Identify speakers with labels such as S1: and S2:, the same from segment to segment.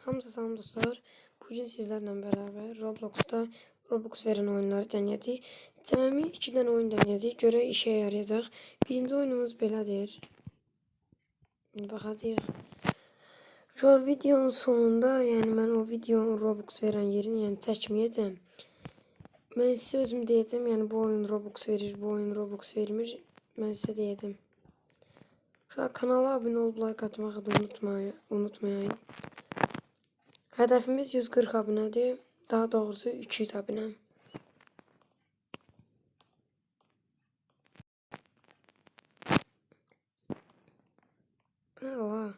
S1: Hamza salam dostlar. Bugün sizlerle beraber Roblox'ta Robux veren oyunları denedik. Cəmi 2 dənə oyun denedik. Görə işe yarayacaq. Birinci oyunumuz belədir. Baxacağıq. An videonun sonunda, yəni mən o videonun Robux veren yerini yəni çəkməyəcəm. Mən sizə özüm deyəcəm, yəni bu oyun Robux verir, bu oyun Robux vermir. Mən sizə deyəcəm. Kanala abone olup like atmağı da unutmayın. unutmayın. Hedefimiz 140 abonedir. Daha doğrusu 300 abone. Bu ne la?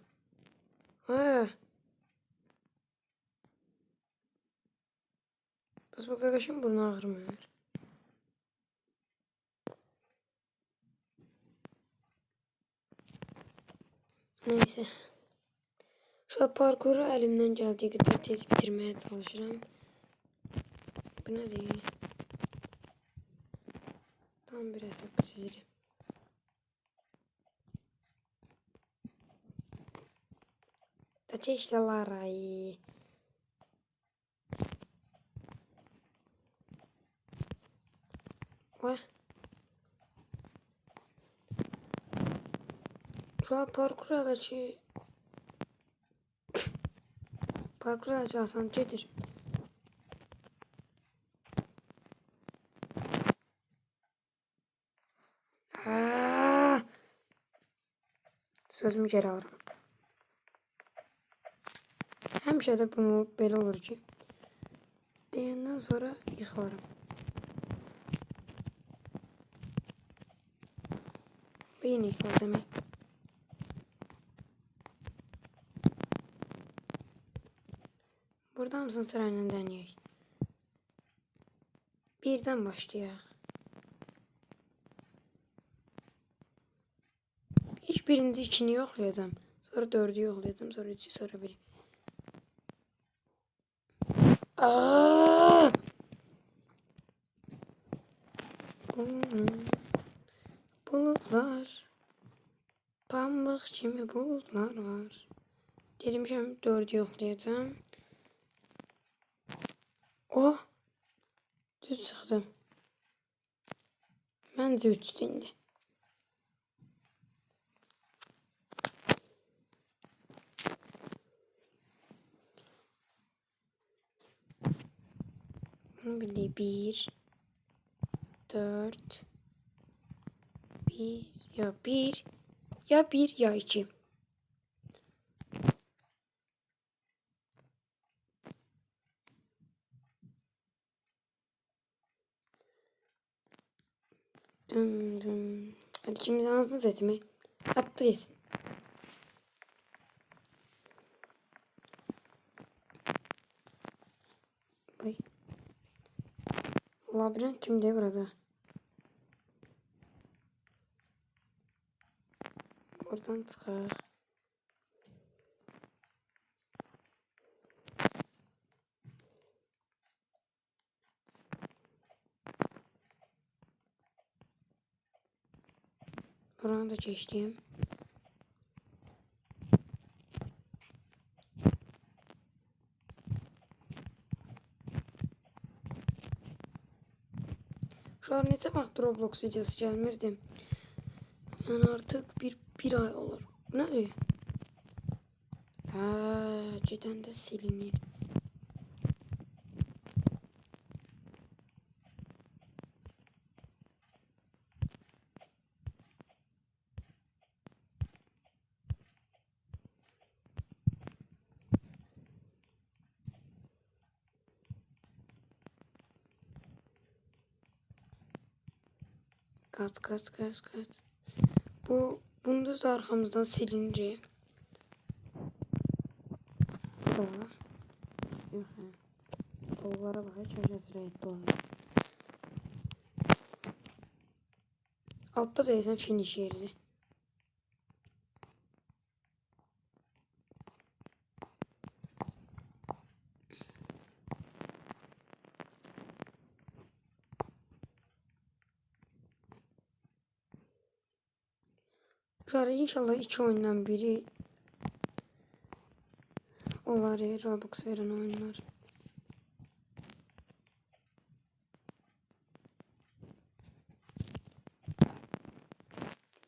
S1: Ha. Bas bu kakasın burnu ağrımıyor. Neyse. An parkuru elimden geldiği kadar tez bitirmeye çalışırım. Bu ne değil? Tam bir hesap çizelim. Taça işte Lara'yı. Vay. Şu an parkur aracı parkur aracı asancedir. Aa! Sözümü geri alırım. Həmişə də bunu belə olur ki, deyəndən sonra yıxılırım. Və yenə yıxılır Burada mısın sırayla deneyək? Birdən başlayaq. İlk birinci ikini yoxlayacağım. Sonra dördü yoxlayacağım. Sonra üçü, sonra biri. Aa! Bulutlar. Pambık kimi bulutlar var. Dedim şimdi dördü yoxlayacağım. Oh! Düz çıxdım. Məncə üçdü indi. Bildiği bir, dört, bir, ya bir, ya bir ya iki. Dın dın. Hadi şimdi ağzını setimi. Attı yesin. Ay. Labirent kimde burada? Buradan çıxaq. Buranı da geçtim. Şu an neçə vaxt Roblox videosu gəlmirdi. Yəni artıq bir, bir ay olur. Bu nədir? Hə, gedəndə silinir. Kaç kaç kaç kaç. Bu bunu da arkamızdan silince. Da. Yok he. Kollara bak hiç öyle sürekli oluyor. Altta değilsen finish yeri. Ara inşallah iki oyundan biri Onlar e, Robux veren oyunlar.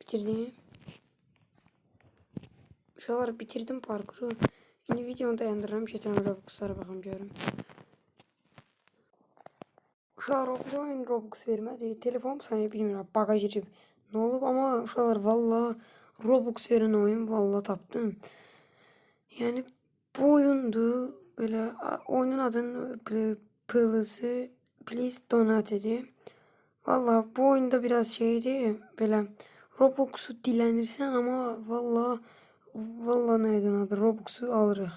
S1: Bitirdim. Uşaqlar bitirdim parkuru. İndi videonu dayandırıram, getirəm Robux'lara baxım görüm. Uşaqlar o oyun Robux vermədi. Telefonum səni bilmirəm, baga girib. Nə olub amma uşaqlar valla Robux veren oyun valla tapdım. Yani bu oyundu. Böyle oyunun adını böyle Pılızı Please Donate. Valla bu oyunda biraz şeydi. Böyle Robux'u dilenirsen ama valla valla neydi adı Robux'u alırıq.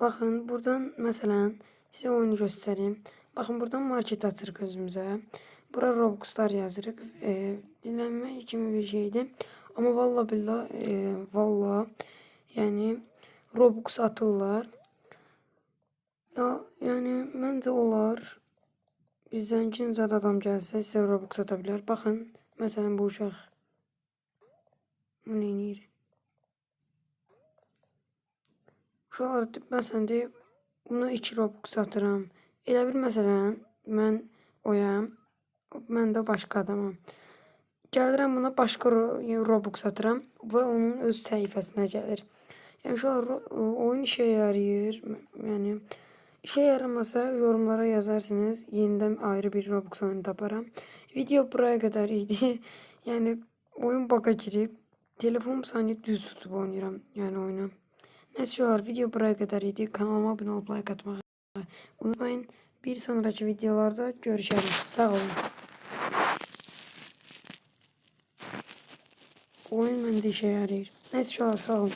S1: Bakın buradan mesela size oyunu göstereyim. Bakın buradan market açırıq özümüzə. Bura Robux'lar yazırıq. E, dilenme kimi bir şeydi. Ama valla billah e, valla yani Robux atırlar. Ya yani məncə olar. Bizdən kim zad adam gəlsə sizə Robux ata bilər. Baxın, məsələn bu uşaq bu neynir? Uşaqlar məsələn de buna 2 Robux atıram. Elə bir məsələn mən oyam. Mən də başqa adamam. Gəlirəm buna başqa ro- Robux atıram və onun öz səhifəsinə gəlir. Yəni ro- oyun işə yarayır. Yəni işə yaramasa yorumlara yazarsınız. Yenidən ayrı bir Robux oyunu taparam. Video buraya kadar idi. yani oyun baka girip telefonum sanki düz tutup oynayıram yani oyunu. Neyse uşaqlar video buraya kadar idi. Kanalıma abone olup like atmayı unutmayın. Bir sonraki videolarda görüşelim. Sağ olun. Oyun bence işe yarayır. Uşaqlar sağ olun.